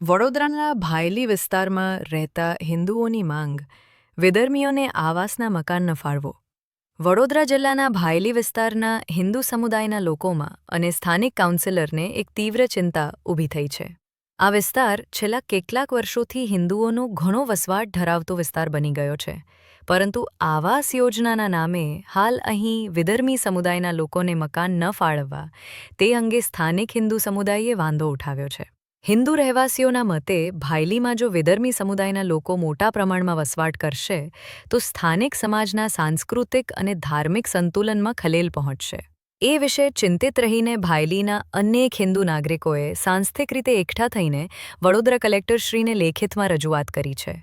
વડોદરાના ભાયલી વિસ્તારમાં રહેતા હિન્દુઓની માંગ વિધર્મીઓને આવાસના મકાન ન ફાળવો. વડોદરા જિલ્લાના ભાયલી વિસ્તારના હિન્દુ સમુદાયના લોકોમાં અને સ્થાનિક કાઉન્સિલરને એક તીવ્ર ચિંતા ઊભી થઈ છે. આ વિસ્તાર છેલ્લા કેટલાક વર્ષોથી હિન્દુઓનો ઘણો વસવાટ ધરાવતો વિસ્તાર બની ગયો છે, પરંતુ આવાસ યોજનાના નામે હાલ અહીં વિધર્મી સમુદાયના લોકોને મકાન ન ફાળવવા તે અંગે સ્થાનિક હિન્દુ સમુદાયે વાંધો ઉઠાવ્યો છે. હિન્દુ રહેવાસીઓના મતે ભાયલીમાં જો વિદર્મી સમુદાયના લોકો મોટા પ્રમાણમાં વસવાટ કરશે, તો સ્થાનિક સમાજના સાંસ્કૃતિક અને ધાર્મિક સંતુલનમાં ખલેલ પહોંચશે. એ વિશે ચિંતિત રહીને ભાયલીના અનેક હિન્દુ નાગરિકોએ સાંસ્થિક રીતે એકઠા થઈને વડોદરા કલેક્ટરશ્રીને લેખિતમાં રજૂઆત કરી છે.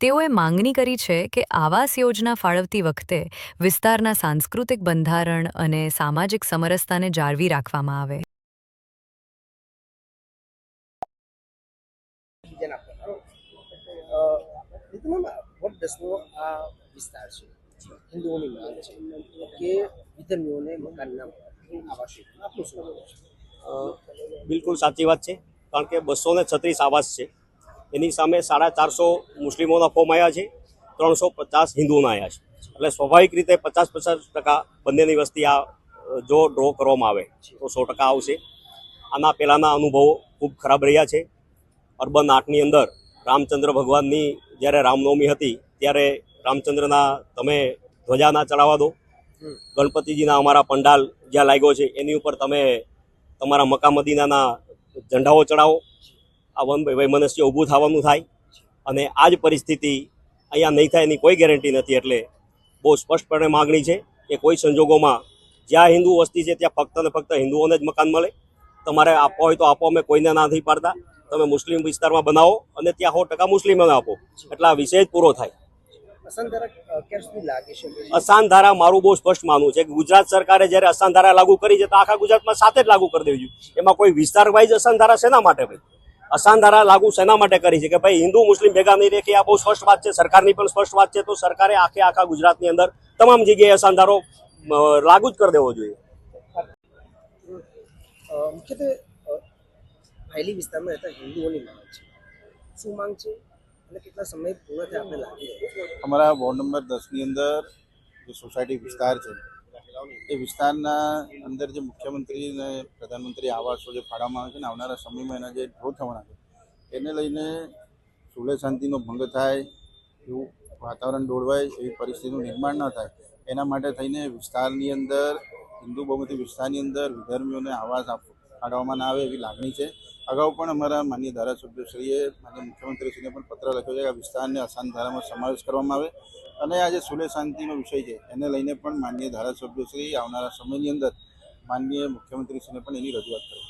તેઓએ માંગણી કરી છે કે આવાસ યોજના ફાળવતી વખતે વિસ્તારના સાંસ્કૃતિક બંધારણ અને સામાજિક સમરસતાને જાળવી રાખવામાં આવે. જેના પર નીતિમાં વડદસનો આ વિસ્તાર છે? હિન્દુઓની માંગ છે કે વિધર્મીઓને મકાનના આવાસ યોજના આપનું શું બિલકુલ સાચી વાત છે. કારણ કે બસો ને છત્રીસ આવાસ છે. એની સામે સાડા ચારસો મુસ્લિમોના ફોર્મ આવ્યા છે. ત્રણસો પચાસ હિન્દુઓના આવ્યા છે. એટલે સ્વાભાવિક રીતે પચાસ પચાસ ટકા બંનેની વસ્તી આ જો ડ્રો કરવામાં આવે, તો સો ટકા આવશે. આના પહેલાંના અનુભવો ખૂબ ખરાબ રહ્યા છે. અર્બન આર્ટની અંદર રામચંદ્ર ભગવાનની જ્યારે રામનવમી હતી ત્યારે રામચંદ્રના તમે ધ્વજા ના ચડાવવા દો. ગણપતિજીના અમારા પંડાલ જ્યાં લાગ્યો છે એની ઉપર તમે તમારા મકા મદીનાના ઝંડાઓ ચડાવો. આ વન વૈમનસ્ય ઊભું થવાનું થાય અને આ જ પરિસ્થિતિ અહીંયા નહીં થાય એની કોઈ ગેરંટી નથી એટલે બહુ સ્પષ્ટપણે માગણી છે કે કોઈ સંજોગોમાં જ્યાં હિન્દુ વસ્તી છે ત્યાં ફક્ત ને ફક્ત હિન્દુઓને જ મકાન મળે. તમારે આપવા હોય તો આપો અમે કોઈને ના નથી પાડતા. તમે મુસ્લિમ વિસ્તારમાં બનાવો અને ત્યાં સો ટકા મુસ્લિમોને આપો. એટલે આ વિષય પૂરો થાય. અસાન ધારા મારું બહુ સ્પષ્ટ માનવું છે કે ગુજરાત સરકારે જ્યારે અસાન ધારા લાગુ કરી છે તો આખા ગુજરાતમાં સાથે જ લાગુ કરી દેવી જોઈએ. એમાં કોઈ વિસ્તાર વાઇઝ અસાન ધારા શેના માટે ભાઈ અસાન ધારા લાગુ શેના માટે કરી છે કે ભાઈ હિન્દુ મુસ્લિમ ભેગા નહીં રહે કે આ બહુ સ્પષ્ટ વાત છે સરકારની પણ સ્પષ્ટ વાત છે તો સરકારે આખે આખા ગુજરાતની અંદર તમામ જગ્યાએ અસાન ધારો લાગુ જ કરી દેવો જોઈએ. મુખ્યત્વે ભાયલી વિસ્તારમાં રહેતા હિન્દુઓની માંગ છે. શું માંગ છે? અને કેટલા સમય પૂર્ણ થાય આપણે લાગી અમારા વોર્ડ નંબર દસની અંદર જે સોસાયટી વિસ્તાર છે, એ વિસ્તારના અંદર જે મુખ્યમંત્રી અને પ્રધાનમંત્રી આવાસો જે ફાળવવામાં આવે છે ને, આવનારા સમયમાં એના જે ઢો થવાના છે, એને લઈને સુલે શાંતિનો ભંગ થાય, એવું વાતાવરણ દોડવાય એવી પરિસ્થિતિનું નિર્માણ ન થાય, એના માટે થઈને વિસ્તારની અંદર, હિન્દુ બહુમતી વિસ્તારની અંદર વિધર્મીઓને આવાસ આપ ફાળવવામાં ના આવે એવી લાગણી છે. અગાઉ પણ અમારા માન્ય ધારાસભ્યશ્રીએ માન્ય મુખ્યમંત્રીશ્રીને પણ પત્ર લખ્યો છે કે આ વિસ્તારને અસાન ધારામાં સમાવેશ કરવામાં આવે અને આ જે સુલે શાંતિનો વિષય છે. એને લઈને પણ માન્ય ધારાસભ્યશ્રી આવનારા સમયની અંદર માન્ય મુખ્યમંત્રીશ્રીને પણ એની રજૂઆત કરે